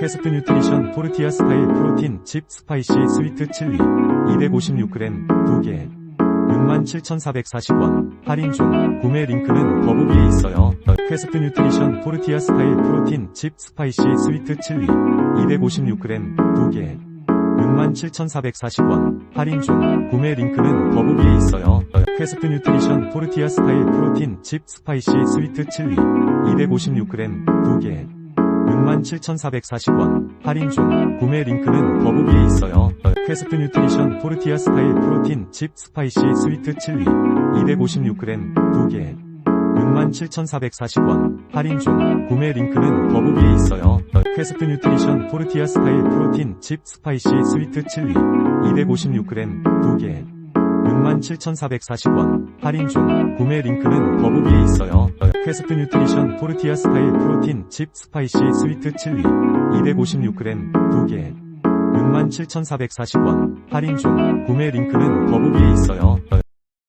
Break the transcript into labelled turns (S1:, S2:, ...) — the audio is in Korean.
S1: 퀘스트 뉴트리션 토르티아 스타일 프로틴 칩 스파이시 스위트 칠리. 256g 2개. 67,440원. 할인 중. 구매 링크는 더보기에 있어요. 퀘스트 뉴트리션 토르티아 스타일 프로틴 칩 스파이시 스위트 칠리. 256g 2개. 67,440원. 할인 중. 구매 링크는 더보기에 있어요. 퀘스트 뉴트리션 토르티아 스타일 프로틴 칩 스파이시 스위트 칠리. 256g 2개 67,440원. 할인 중 구매 링크는 더보기에 있어요. 퀘스트 뉴트리션 토르티아 스타일 프로틴 칩 스파이시 스위트 칠리. 256g 2개. 67,440원. 할인 중 구매 링크는 더보기에 있어요. 퀘스트 뉴트리션 토르티아 스타일 프로틴 칩 스파이시 스위트 칠리. 256g 2개. 67,440원. 할인 중 구매 링크는 더보기에 있어요. 퀘스트 뉴트리션 토르티아 스타일 프로틴 칩 스파이시 스위트 칠리. 256g 2개. 67,440원. 할인 중. 구매 링크는 더보기에 있어요.